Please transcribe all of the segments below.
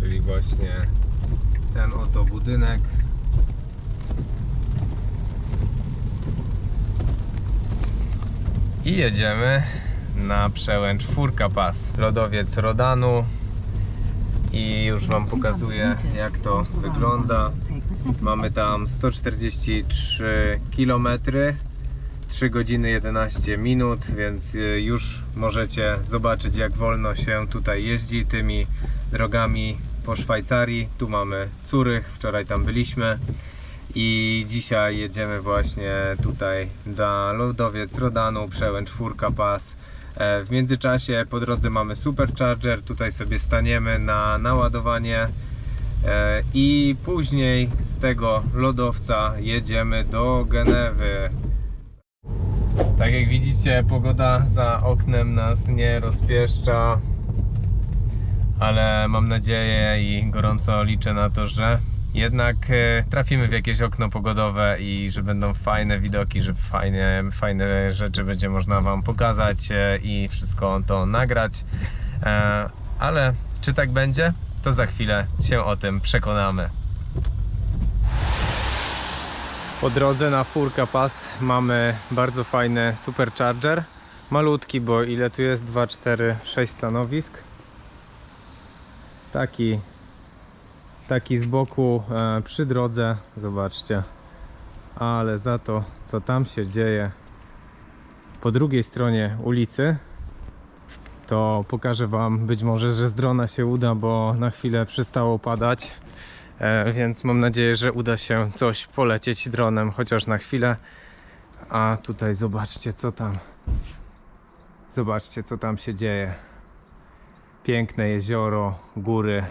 Czyli właśnie ten oto budynek. I jedziemy na przełęcz Furka Pass, lodowiec Rodanu. I już Wam pokazuję jak to wygląda. Mamy tam 143 km, 3 godziny 11 minut, więc y, już możecie zobaczyć jak wolno się tutaj jeździ tymi drogami po Szwajcarii. Tu mamy Curych, wczoraj tam byliśmy. I dzisiaj jedziemy właśnie tutaj na lodowiec Rodanu, przełęcz Furka Pass. E, W międzyczasie po drodze mamy Supercharger, tutaj sobie staniemy na naładowanie E, i później z tego lodowca jedziemy do Genewy. Tak jak widzicie, pogoda za oknem nas nie rozpieszcza, ale mam nadzieję i gorąco liczę na to, że jednak e, trafimy w jakieś okno pogodowe i że będą fajne widoki, że fajne, fajne rzeczy będzie można Wam pokazać e, i wszystko to nagrać. E, Ale czy tak będzie? To za chwilę się o tym przekonamy. Po drodze na Furka Pass mamy bardzo fajny supercharger. Malutki, bo ile tu jest? 2, 4, 6 stanowisk. Taki, taki z boku e, przy drodze. Zobaczcie. Ale za to, co tam się dzieje po drugiej stronie ulicy, to pokażę Wam być może, że z drona się uda, bo na chwilę przestało padać. E, więc mam nadzieję, że uda się coś polecieć dronem, chociaż na chwilę. A tutaj zobaczcie, co tam. Zobaczcie, co tam się dzieje. Piękne jezioro, góry.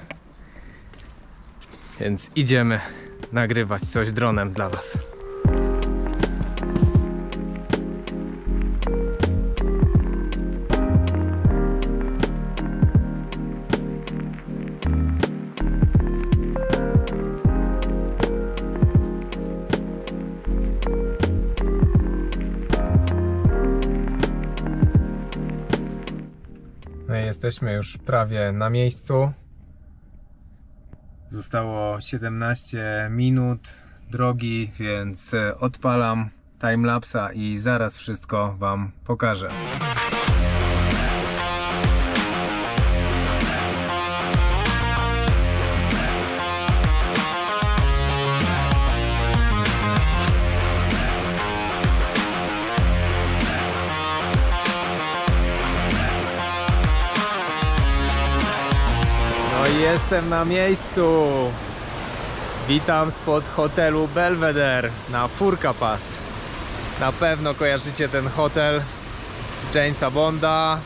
Więc idziemy nagrywać coś dronem dla Was. Jesteśmy już prawie na miejscu. Zostało 17 minut drogi, więc e, odpalam timelapsa i zaraz wszystko Wam pokażę. Jestem na miejscu. Witam spod hotelu Belvedere na Furka Pass. Na pewno kojarzycie ten hotel z Jamesa Bonda.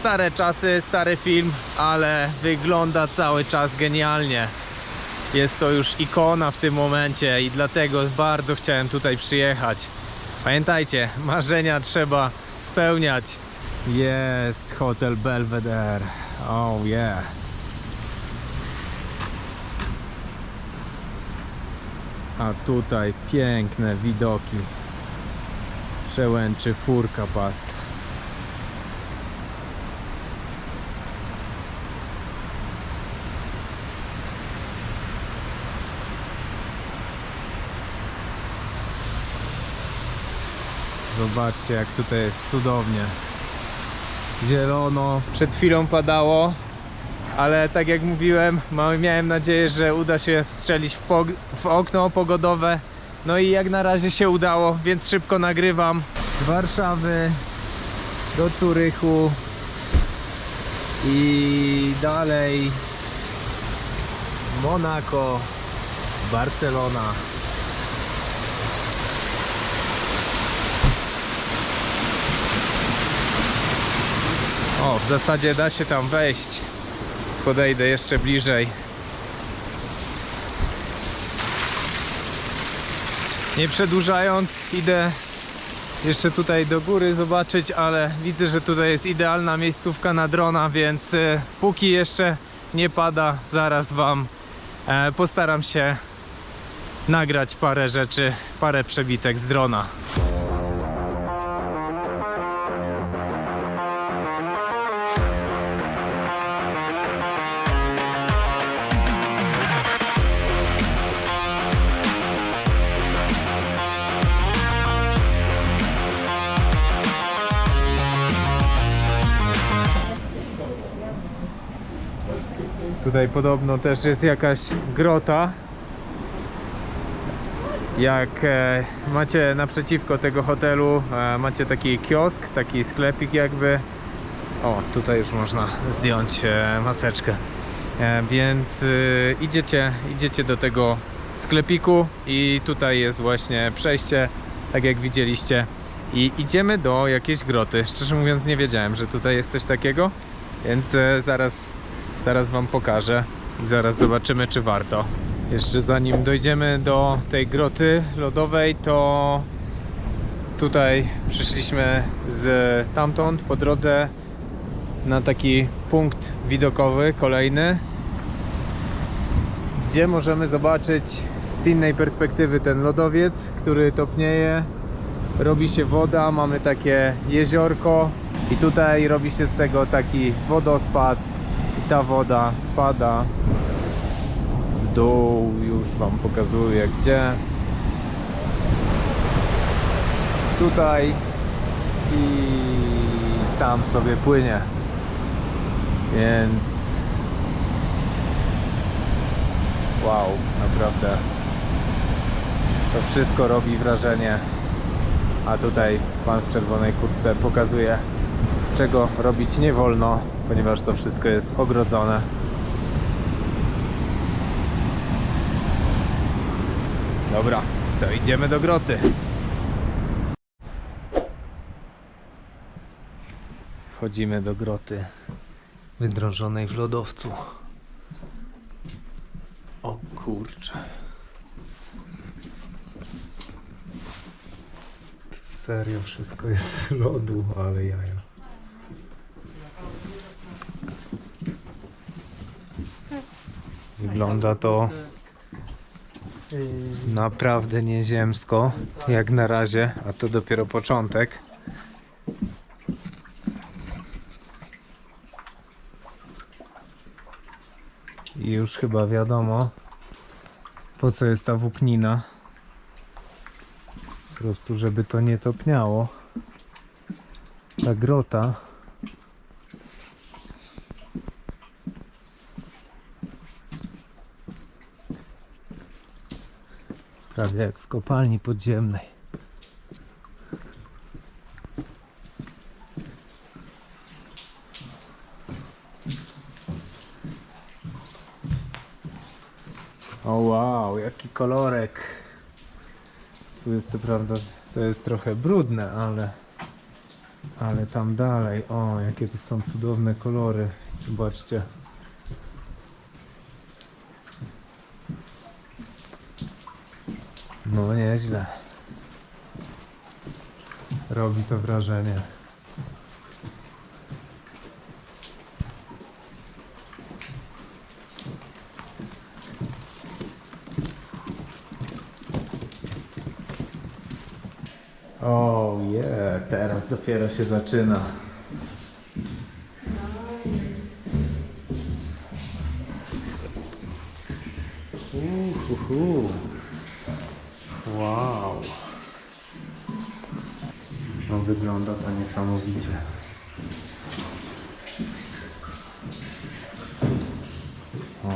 Stare czasy, stary film, ale wygląda cały czas genialnie. Jest to już ikona w tym momencie i dlatego bardzo chciałem tutaj przyjechać. Pamiętajcie, marzenia trzeba spełniać. Jest hotel Belvedere. Oh yeah. A tutaj piękne widoki. Przełęczy Furka Pass. Zobaczcie jak tutaj jest cudownie. Zielono. Przed chwilą padało, ale tak jak mówiłem, miałem nadzieję, że uda się wstrzelić w, w okno pogodowe. No i jak na razie się udało, więc szybko nagrywam. Z Warszawy do Curychu i dalej Monako, Barcelona. O, w zasadzie da się tam wejść podejdę jeszcze bliżej. Nie przedłużając, idę jeszcze tutaj do góry zobaczyć, ale widzę, że tutaj jest idealna miejscówka na drona, więc e, póki jeszcze nie pada, zaraz Wam e, postaram się nagrać parę rzeczy, parę przebitek z drona. Tutaj podobno też jest jakaś grota. Jak e, macie naprzeciwko tego hotelu, e, macie taki kiosk, taki sklepik jakby. O, tutaj już można zdjąć e, maseczkę. Więc idziecie, idziecie do tego sklepiku i tutaj jest właśnie przejście, tak jak widzieliście. I idziemy do jakiejś groty. Szczerze mówiąc nie wiedziałem, że tutaj jest coś takiego, więc zaraz, zaraz wam pokażę i zaraz zobaczymy czy warto. Jeszcze zanim dojdziemy do tej groty lodowej, to tutaj przyszliśmy z tamtąd po drodze na taki punkt widokowy kolejny, gdzie możemy zobaczyć z innej perspektywy ten lodowiec, który topnieje. Robi się woda, mamy takie jeziorko i tutaj robi się z tego taki wodospad ta woda spada w dół, już wam pokazuję gdzie. Tutaj i tam sobie płynie. Więc wow, naprawdę to wszystko robi wrażenie. A tutaj pan w czerwonej kurtce pokazuje czego robić nie wolno, ponieważ to wszystko jest ogrodzone. Dobra, to idziemy do groty. Wchodzimy do groty wydrążonej w lodowcu. O kurczę. Serio, wszystko jest z lodu, ale jaja. Wygląda to naprawdę nieziemsko, jak na razie, a to dopiero początek. I już chyba wiadomo, po co jest ta włóknina. Po prostu, żeby to nie topniało. Ta grota. Prawie jak w kopalni podziemnej. O wow, jaki kolorek. Tu jest co prawda, to jest trochę brudne, ale ale tam dalej, o jakie to są cudowne kolory. Zobaczcie. No nieźle. Robi to wrażenie. O je, teraz dopiero się zaczyna. No wygląda to niesamowicie. O,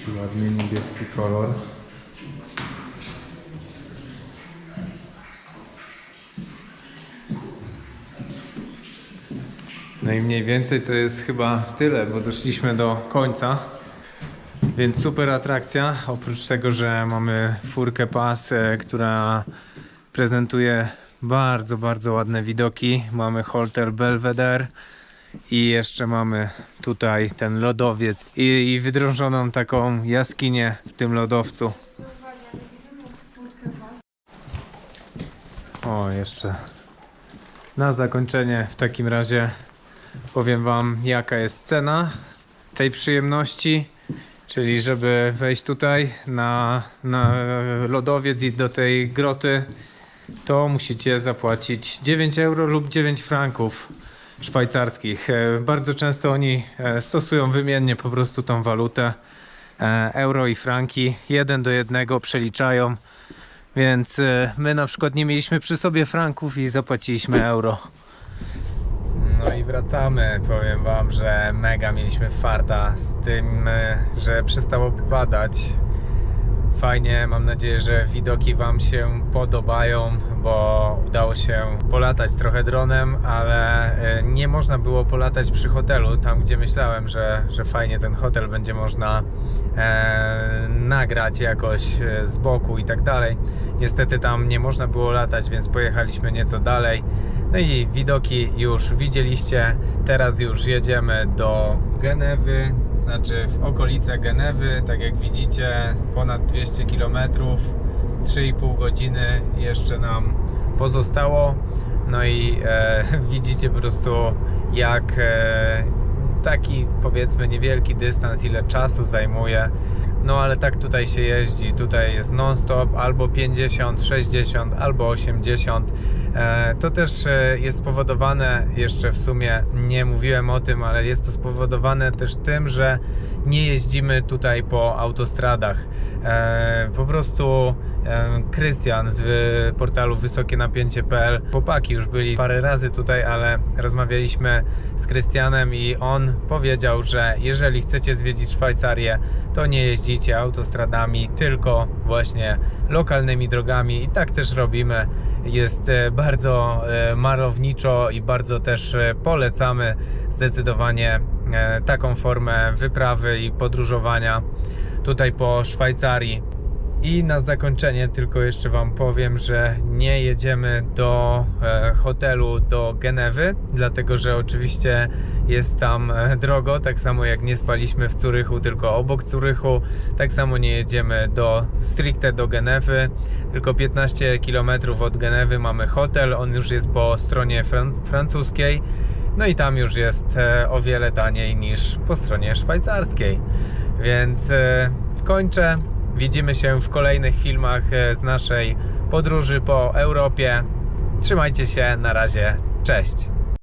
jaki ładny niebieski kolor. No i mniej więcej to jest chyba tyle, bo doszliśmy do końca. Więc super atrakcja. Oprócz tego, że mamy furkę pas, e, która prezentuje bardzo, bardzo ładne widoki. Mamy Holter Belvedere i jeszcze mamy tutaj ten lodowiec i, i wydrążoną taką jaskinię w tym lodowcu. O, jeszcze na zakończenie w takim razie powiem Wam, jaka jest cena tej przyjemności. Czyli, żeby wejść tutaj na, na lodowiec i do tej groty, to musicie zapłacić 9 euro lub 9 franków szwajcarskich. E, Bardzo często oni e, stosują wymiennie po prostu tą walutę. E, Euro i franki jeden do jednego przeliczają. Więc my na przykład nie mieliśmy przy sobie franków i zapłaciliśmy euro. No i wracamy. Powiem Wam, że mega mieliśmy farta z tym, że przestało padać. Fajnie, mam nadzieję, że widoki Wam się podobają, bo udało się polatać trochę dronem, ale e, nie można było polatać przy hotelu, tam gdzie myślałem, że, że fajnie ten hotel będzie można e, nagrać jakoś e, z boku i tak dalej. Niestety tam nie można było latać, więc pojechaliśmy nieco dalej. No i widoki już widzieliście. Teraz już jedziemy do Genewy, znaczy w okolice Genewy. Tak jak widzicie, ponad 200 km, 3,5 godziny jeszcze nam pozostało. No i e, widzicie po prostu jak e, taki powiedzmy niewielki dystans, ile czasu zajmuje. No ale tak tutaj się jeździ. Tutaj jest non-stop albo 50, 60, albo 80. E, To też e, jest spowodowane jeszcze w sumie, nie mówiłem o tym, ale jest to spowodowane też tym, że nie jeździmy tutaj po autostradach. E, Po prostu Krystian z portalu wysokienapięcie.pl chłopaki już byli parę razy tutaj, ale rozmawialiśmy z Krystianem i on powiedział, że jeżeli chcecie zwiedzić Szwajcarię, to nie jeździcie autostradami, tylko właśnie lokalnymi drogami i tak też robimy. Jest e, bardzo e, malowniczo i bardzo też e, polecamy zdecydowanie e, taką formę wyprawy i podróżowania tutaj po Szwajcarii. I na zakończenie tylko jeszcze Wam powiem, że nie jedziemy do hotelu do Genewy, dlatego że oczywiście jest tam e, drogo, tak samo jak nie spaliśmy w Curychu, tylko obok Curychu. Tak samo nie jedziemy do stricte do Genewy, tylko 15 km od Genewy mamy hotel, on już jest po stronie fran- francuskiej. No i tam już jest e, o wiele taniej niż po stronie szwajcarskiej. Więc e, kończę. Widzimy się w kolejnych filmach z naszej podróży po Europie. Trzymajcie się, na razie, cześć.